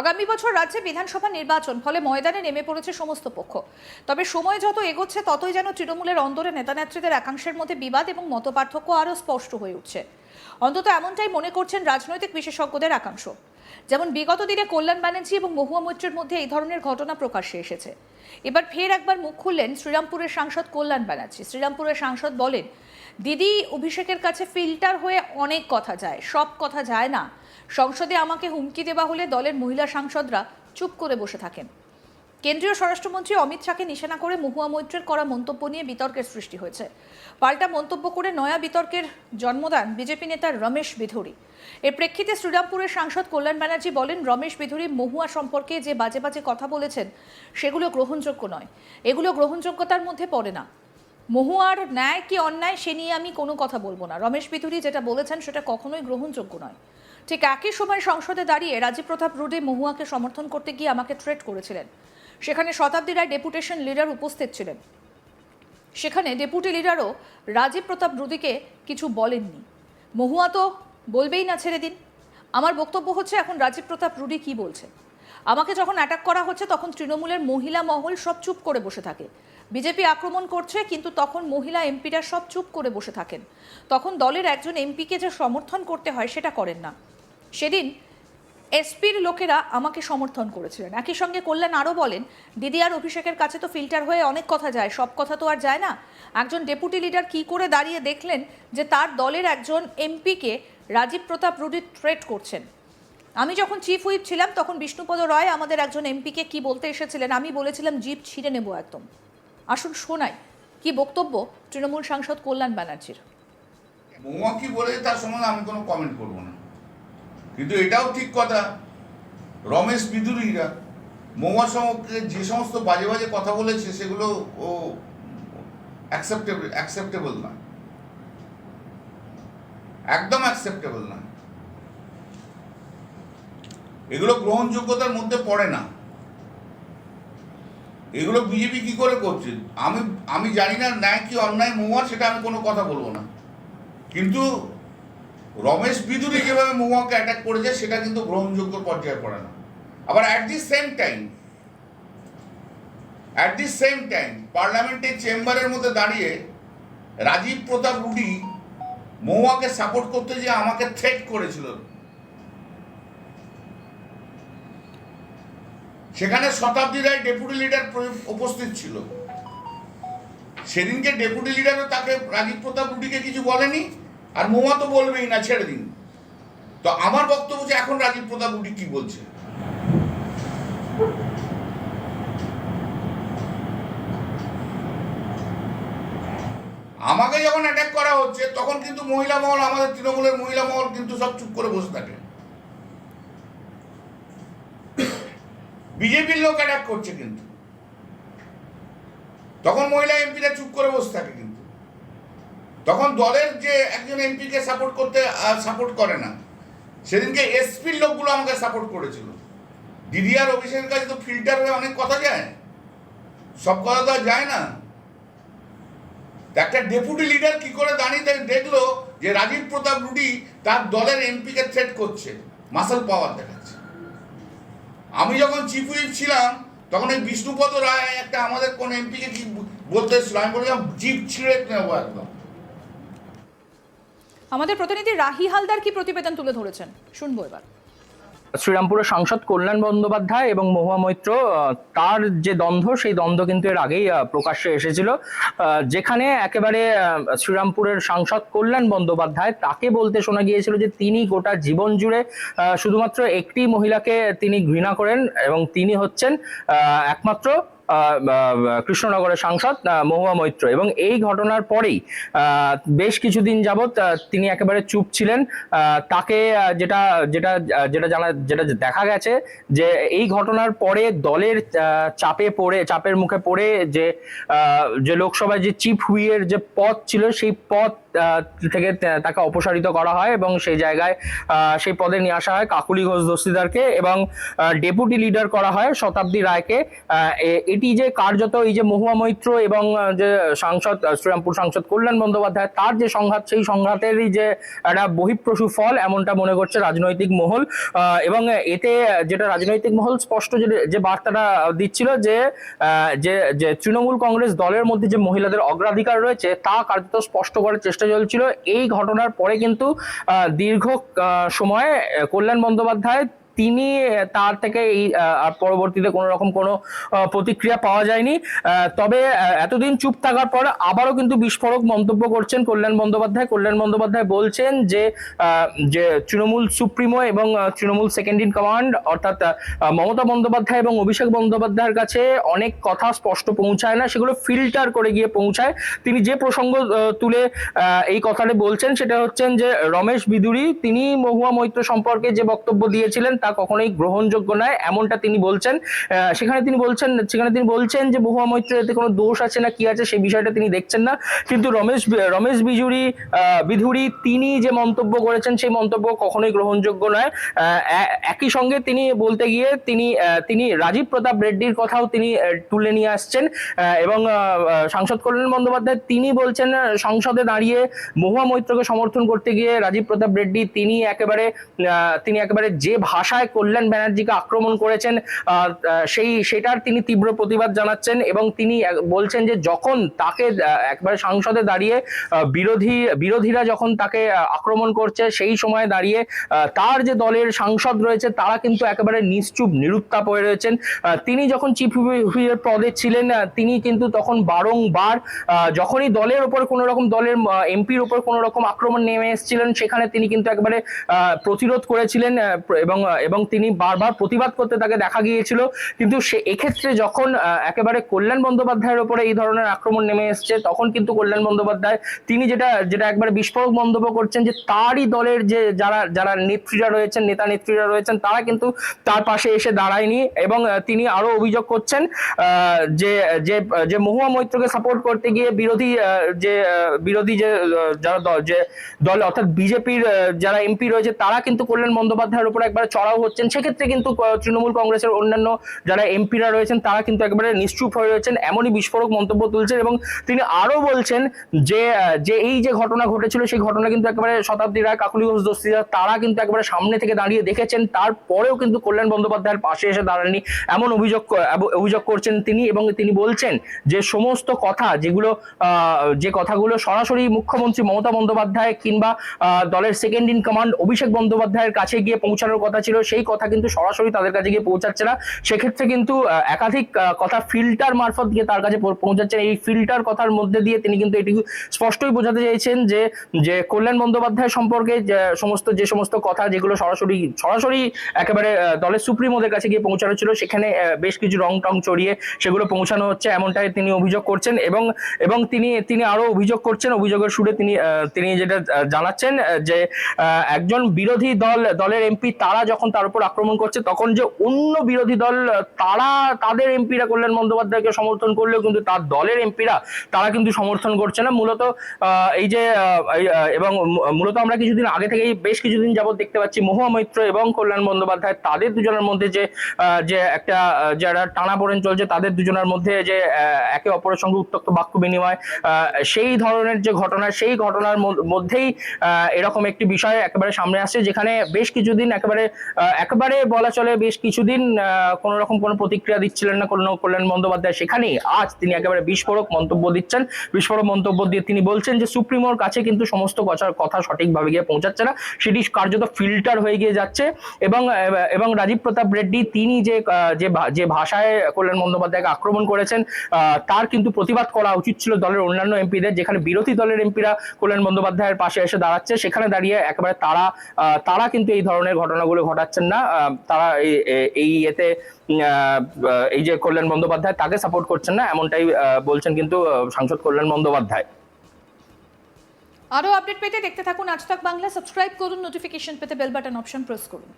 আগামী বছর রাজ্যে বিধানসভা নির্বাচন, ফলে ময়দানে নেমে পড়েছে সমস্ত পক্ষ। তবে সময় যত এগোচ্ছে, ততই যেন তৃণমূলের অন্দরে নেতানেত্রীদের একাংশের মধ্যে বিবাদ এবং মতপার্থক্য আরও স্পষ্ট হয়ে উঠছে। অন্তত এমনটাই মনে করছেন রাজনৈতিক বিশেষজ্ঞদের একাংশ। যেমন বিগত দিনে কল্যাণ ব্যানার্জি এবং মহুয়া মৈত্রের মধ্যে এই ধরনের ঘটনা প্রকাশ্যে এসেছে। এবার ফের একবার মুখ খুললেন শ্রীরামপুরের সাংসদ কল্যাণ ব্যানার্জি। শ্রীরামপুরের সাংসদ বলেন, দিদি, অভিষেকের কাছে ফিল্টার হয়ে অনেক কথা যায়, সব কথা যায় না। সংসদে আমাকে হুমকি দেওয়া হলে দলের মহিলা সাংসদরা চুপ করে বসে থাকেন। কেন্দ্রীয় স্বরাষ্ট্রমন্ত্রী অমিত শাহকে নিশানা করে মহুয়া মৈত্রের করা মন্তব্য নিয়ে বিতর্কের সৃষ্টি হয়েছে। পাল্টা মন্তব্য করে নয়া বিতর্কের জন্মদান বিজেপি নেতা রমেশ বিধুরি। এর প্রেক্ষিতে শ্রীরামপুরের সাংসদ কল্যাণ ব্যানার্জি বলেন, রমেশ বিধুরি মহুয়া সম্পর্কে যে বাজে বাজে কথা বলেছেন, সেগুলো গ্রহণযোগ্য নয়। এগুলো গ্রহণযোগ্যতার মধ্যে পড়ে না। মহুয়ার ন্যায় কি অন্যায়, সে নিয়ে আমি কোনো কথা বলব না। রমেশ বিধুরি যেটা বলেছেন, সেটা কখনোই গ্রহণযোগ্য নয়। ঠিক একই সময় সংসদে দাঁড়িয়ে রাজীব প্রতাপ রুডে মহুয়াকে সমর্থন করতে গিয়ে আমাকে থ্রেট করেছিলেন। সেখানে শতাব্দী রায় ডেপুটেশন লিডার উপস্থিত ছিলেন। সেখানে ডেপুটি লিডারও রাজীব প্রতাপ রুদিকে কিছু বলেননি। মহুয়া তো বলবেই না ছেড়ে দিন। আমার বক্তব্য হচ্ছে এখন রাজীব প্রতাপ রুডি কি বলছে। আমাকে যখন অ্যাটাক করা হচ্ছে তখন তৃণমূলের মহিলা মহল সব চুপ করে বসে থাকে। বিজেপি আক্রমণ করছে কিন্তু তখন মহিলা এমপিরা সব চুপ করে বসে থাকেন। তখন দলের একজন এমপিকে যে সমর্থন করতে হয় সেটা করেন না। সেদিন এসপির লোকেরা আমাকে সমর্থন করেছিলেন। একই সঙ্গে কল্যাণ আরও বলেন, দিদি আর অভিষেকের কাছে তো ফিল্টার হয়ে অনেক কথা যায়, সব কথা তো আর যায় না। একজন ডেপুটি লিডার কি করে দাঁড়িয়ে দেখলেন যে তার দলের একজন এমপিকে রাজীব প্রতাপ রুডি থ্রেট করছেন। আমি যখন চিফ হুইপ ছিলাম, তখন বিষ্ণুপদ রায় আমাদের একজন এমপিকে কি বলতে এসেছিলেন, আমি বলেছিলাম, জিপ ছিঁড়ে নেব একদম। আসুন শোনাই, কি বক্তব্য তৃণমূল সাংসদ কল্যাণ ব্যানার্জির? কি বলেছে তার সম্বন্ধে আমি কোনো কমেন্ট করব কিন্তু এটাও ঠিক কথা। রমেশ বিদুরীরা মহুয়া সম্পর্কে যে সমস্ত বাজে বাজে কথা বলেছে, সেগুলো ও অ্যাকসেপ্টেবল অ্যাকসেপ্টেবল না একদম অ্যাকসেপ্টেবল না এগুলো গ্রহণযোগ্যতার মধ্যে পড়ে না। এগুলো বিজেপি কি করে করছে? আমি আমি জানি না ন্যায় কি অন্যায় মহুয়া, সেটা আমি কোনো কথা বলব না। কিন্তু রমেশ বিদুরি যেভাবে মহুয়াকে অ্যাটাক করেছে, সেটা কিন্তু গ্রহণযোগ্য পর্যায়ে পড়ে না। আবার at the same time at the same time পার্লামেন্টের চেম্বারের মধ্যে দাঁড়িয়ে রাজীব প্রতাপ রুডি মহুয়াকে সাপোর্ট করতে যে আমাকে থ্রেট করেছিল। সেখানে শতাব্দী রায় ডেপুটি লিডার উপস্থিত ছিল। সেদিনকে ডেপুটি লিডারও তাকে রাজীব প্রতাপ রুডিকে কিছু বলেনি। আর মোমা তো বলবেই না, ছেড়ে দিন। তো আমার বক্তব্য যে এখন রাজীব প্রতাপ রুডি কি বলছে? আমাকে যখন অ্যাটাক করা হচ্ছে, তখন কিন্তু মহিলা মহল, আমাদের তৃণমূলের মহিলা মহল কিন্তু সব চুপ করে বসে থাকে। বিজেপির লোক অ্যাটাক করছে কিন্তু। তখন মহিলা এমপিরা চুপ করে বসে থাকে কিন্তু। তখন দলের যে একজন এমপিকে সাপোর্ট করতে সাপোর্ট করে না, সেদিনকে এসপির লোকগুলো আমাকে সাপোর্ট করেছিল। দিদি আর অভিষেকের কাছে তো ফিল্টার হয়ে অনেক কথা যায়। সব কথা তো আর যায় না। একটা ডেপুটি লিডার কি করে দাঁড়িয়ে দেখ- দেখল যে রাজীব প্রতাপ রুডি তার দলের এমপিকে থ্রেট করছে মাসেল পাওয়ার দেখাচ্ছে। আমি যখন চিফ হুইপ ছিলাম, তখন এই বিষ্ণুপদ রায় একটা আমাদের কোন এমপিকে কি বলতে এসেছিল? আমি বললাম, জিপ ছিঁড়ে নেব একদম। আমাদের প্রতিনিধি রাহি হালদার কি প্রতিবেদন তুলে ধরেছেন? শুনব এবার। শ্রীরামপুরের সাংসদ কল্যাণ বন্দ্যোপাধ্যায় এবং মহুয়া মৈত্র তার যে দ্বন্দ্ব, সেই দ্বন্দ্ব কিন্তু এর আগেই প্রকাশ্যে এসেছিল। যেখানে একেবারে শ্রীরামপুরের সাংসদ কল্যাণ বন্দ্যোপাধ্যায় তাকে বলতে শোনা গিয়েছিল যে তিনি গোটা জীবন জুড়ে শুধুমাত্র একটি মহিলাকে তিনি ঘৃণা করেন এবং তিনি হচ্ছেন একমাত্র কৃষ্ণনগরের সাংসদ মহুয়া মৈত্র। এবং এই ঘটনার পরেই বেশ কিছুদিন যাবৎ তিনি একেবারে চুপ ছিলেন। তাকে যেটা যেটা যেটা জানা যেটা দেখা গেছে যে এই ঘটনার পরে দলের চাপে পড়ে চাপের মুখে পড়ে যে যে লোকসভায় যে চিফ হুইয়ের যে পদ ছিল সেই আহ, থেকে তাকে অপসারিত করা হয় এবং সেই জায়গায় সেই পদে নিয়ে আসা হয় কাকুলি ঘোষ দস্তিদারকে এবং ডেপুটি লিডার করা হয় শতাব্দী রায়কে। এটি যে কার্যত এই যে মহুয়া মৈত্র এবং যে সাংসদ শ্রীরামপুর সাংসদ কল্যাণ বন্দ্যোপাধ্যায়, তার যে সংঘাত, সেই সংঘাতেরই যে একটা বহিঃপ্রসূ ফল এমনটা মনে করছে রাজনৈতিক মহল। এবং এতে যেটা রাজনৈতিক মহল স্পষ্ট যে বার্তাটা দিচ্ছিল যে যে তৃণমূল কংগ্রেস দলের মধ্যে যে মহিলাদের অগ্রাধিকার রয়েছে, তা কার্যত স্পষ্ট করার চেষ্টা চলছিল। এই ঘটনার পরে কিন্তু দীর্ঘ সময় কল্যাণ বন্দ্যোপাধ্যায় তিনি তার থেকে এই পরবর্তীতে কোনো রকম কোনো প্রতিক্রিয়া পাওয়া যায়নি। তবে এতদিন চুপ থাকার পর আবারও কিন্তু বিস্ফোরক মন্তব্য করছেন কল্যাণ বন্দ্যোপাধ্যায়। কল্যাণ বন্দ্যোপাধ্যায় বলছেন যে যে তৃণমূল সুপ্রিমো এবং তৃণমূল সেকেন্ড ইন কমান্ড অর্থাৎ মমতা বন্দ্যোপাধ্যায় এবং অভিষেক বন্দ্যোপাধ্যায়ের কাছে অনেক কথা স্পষ্ট পৌঁছায় না, সেগুলো ফিল্টার করে গিয়ে পৌঁছায়। তিনি যে প্রসঙ্গ তুলে এই কথাটা বলছেন, সেটা হচ্ছেন যে, রমেশ বিদুরি, তিনি মহুয়া মৈত্র সম্পর্কে যে বক্তব্য দিয়েছিলেন তা কখনোই গ্রহণযোগ্য নয়। এমনটা তিনি বলছেন। সেখানে তিনি বলছেন, সেখানে তিনি বলছেন যে মহুয়া মৈত্র এতে কোনো দোষ আছে না, কি আছে সেই বিষয়টা তিনি দেখছেন না। কিন্তু রমেশ রমেশ বিজুরি বিধুরি তিনি যে মন্তব্য করেছেন, সেই মন্তব্য কখনোই গ্রহণযোগ্য নয়। একই সঙ্গে তিনি বলতে গিয়ে তিনি তিনি রাজীব প্রতাপ রেড্ডির কথাও তিনি তুলে নিয়ে আসছেন। এবং সাংসদ কল্যাণ বন্দ্যোপাধ্যায় তিনি বলছেন সংসদে দাঁড়িয়ে মহুয়া মৈত্রকে সমর্থন করতে গিয়ে রাজীব প্রতাপ রেড্ডি তিনি একেবারে তিনি একেবারে যে ভাষায় কল্যাণ ব্যানার্জিকে আক্রমণ করেছেন। সেই, সেটার তিনি তীব্র প্রতিবাদ জানাচ্ছেন এবং তিনি বলছেন যে যখন তাকে একবারে সংসদে দাঁড়িয়ে বিরোধী, বিরোধীরা যখন তাকে আক্রমণ করছে, সেই সময় দাঁড়িয়ে তার যে দলের সাংসদ রয়েছে, তারা কিন্তু একেবারে নিশ্চুপ, নিরুত্তাপ হয়ে রয়েছেন। তিনি যখন চিফ হুইপের পদে ছিলেন তিনি কিন্তু তখন বারংবার যখনই দলের ওপর কোনো রকম দলের এমপির ওপর কোনো রকম আক্রমণ নেমে এসেছিলেন, সেখানে তিনি কিন্তু একবারে প্রতিরোধ করেছিলেন এবং এবং তিনি বারবার প্রতিবাদ করতে তাকে দেখা গিয়েছিল। কিন্তু সে এক্ষেত্রে যখন একেবারে কল্যাণ বন্দ্যোপাধ্যায়ের ওপরে এই ধরনের আক্রমণ নেমে এসছে, তখন কিন্তু কল্যাণ বন্দ্যোপাধ্যায়, তিনি যেটা যেটা একবারে বিস্ফোরক মন্তব্য করছেন যে তারই দলের যে যারা যারা নেত্রীরা রয়েছেন, নেতা নেত্রীরা রয়েছেন, তারা কিন্তু তার পাশে এসে দাঁড়ায়নি এবং তিনি আরও অভিযোগ করছেন যে যে যে মহুয়া মৈত্রকে সাপোর্ট করতে গিয়ে বিরোধী যে বিরোধী যে যারা দল যে দল, অর্থাৎ বিজেপির যারা এমপি রয়েছে, তারা কিন্তু কল্যাণ বন্দ্যোপাধ্যায়ের উপর একবার চড়াও হচ্ছেন। সেক্ষেত্রে কিন্তু তৃণমূল কংগ্রেসের অন্যান্য যারা এমপিরা রয়েছেন, তারা কিন্তু একেবারে নিশ্চুপ হয়ে রয়েছেন, এমনই বিস্ফোরক মন্তব্য তুলছেন এবং তিনি আরও বলছেন যে যে এই যে ঘটনা ঘটেছিল, সেই ঘটনা কিন্তু একেবারে শতাব্দী রায় কাকুলি ঘোষ দস্তিদার তারা কিন্তু একেবারে সামনে থেকে দাঁড়িয়ে দেখেছেন। তারপরেও কিন্তু কল্যাণ বন্দ্যোপাধ্যায়ের পাশে এসে দাঁড়াননি এমন অভিযোগ অভিযোগ করছেন তিনি এবং তিনি বলছেন যে সমস্ত কথা যেগুলো যে কথাগুলো সরাসরি মুখ্যমন্ত্রী মমতা বন্দ্যোপাধ্যায় কিংবা দলের সেকেন্ড ইন কমান্ড অভিষেক বন্দ্যোপাধ্যায়ের কাছে গিয়ে পৌঁছানোর কথা ছিল সেই কথা কিন্তু সরাসরি তাদের কাছে গিয়ে পৌঁছাচ্ছে না। সেক্ষেত্রে কিন্তু একাধিক কথা ফিল্টার মারফত গিয়ে তার কাছে পৌ- পৌঁছাচ্ছে এই ফিল্টার কথার মধ্যে দিয়ে তিনি কিন্তু এটি স্পষ্টই বোঝাতে চাইছেন যে যে কল্যাণ বন্দ্যোপাধ্যায় সম্পর্কে সমস্ত, যে সমস্ত কথা যেগুলো সরাসরি সরাসরি একেবারে দলের সুপ্রিমোদের কাছে গিয়ে পৌঁছানো ছিল, সেখানে বেশ কিছু রং টং চড়িয়ে সেগুলো পৌঁছানো হচ্ছে, এমনটাই তিনি অভিযোগ করছেন এবং এবং তিনি তিনি আরও অভিযোগ করছেন, অভিযোগের সুরে তিনি তিনি যেটা জানাচ্ছেন যে একজন বিরোধী দল, দলের এমপি তারা যখন তার উপর আক্রমণ করছে, তখন যে অন্য বিরোধী দল তারা তাদের এমপিরা কল্যাণ বন্দ্যোপাধ্যায়কে সমর্থন করলেও কিন্তু তার দলের এমপিরা, তারা কিন্তু সমর্থন করছে না। মূলত এই যে এবং মূলত আমরা কিছুদিন আগে থেকেই বেশ কিছুদিন যাবত দেখতে পাচ্ছি মহুয়া মৈত্র এবং কল্যাণ বন্দ্যোপাধ্যায় তাদের দুজনের মধ্যে যে যে একটা যারা টানা পড়েন চলছে, তাদের দুজনের মধ্যে যে একে অপরের সঙ্গে উত্তক্ত বাক্য বিনিময় সেই ধরনের যে ঘটনা, সেই ঘটনার মধ্যেই এরকম একটি বিষয় একেবারে সামনে আসছে, যেখানে বেশ কিছুদিন একেবারে একেবারে বলা চলে বেশ কিছুদিন কোন রকম কোনো প্রতিক্রিয়া দিচ্ছিলেন না কোনো কল্যাণ বন্দ্যোপাধ্যায় সেখানেই। আজ তিনি একেবারে বিস্ফোরক মন্তব্য দিচ্ছেন। বিস্ফোরক মন্তব্য দিয়ে তিনি বলছেন যে, সুপ্রিমোর কাছে কিন্তু সমস্ত কথা কথা সঠিকভাবে গিয়ে পৌঁছাচ্ছে না। সেটি কার্যত ফিল্টার হয়ে গিয়ে যাচ্ছে এবং এবং রাজীব প্রতাপ রেড্ডি তিনি যে যে ভাষায় কল্যাণ বন্দ্যোপাধ্যায়কে আক্রমণ করেছেন তার কিন্তু প্রতিবাদ করা উচিত ছিল দলের অন্যান্য এমপিদের, যেখানে বিরোধী দলের এমপিরা কল্যাণ বন্দ্যোপাধ্যায়ের পাশে এসে দাঁড়াচ্ছে। সেখানে দাঁড়িয়ে একেবারে তারা তারা কিন্তু এই ধরনের ঘটনাগুলো ঘটাচ্ছেন না। তারা এই- এতে এই যে কল্যাণ বন্দ্যোপাধ্যায় তাকে সাপোর্ট করছেন না, এমনটাই বলছেন কিন্তু সাংসদ কল্যাণ বন্দ্যোপাধ্যায়। আরও আপডেট পেতে দেখতে থাকুন আজ বাংলা। সাবস্ক্রাইব করুন নোটিফিকেশন পেতে বেল বাটন অপশন প্রেস করুন।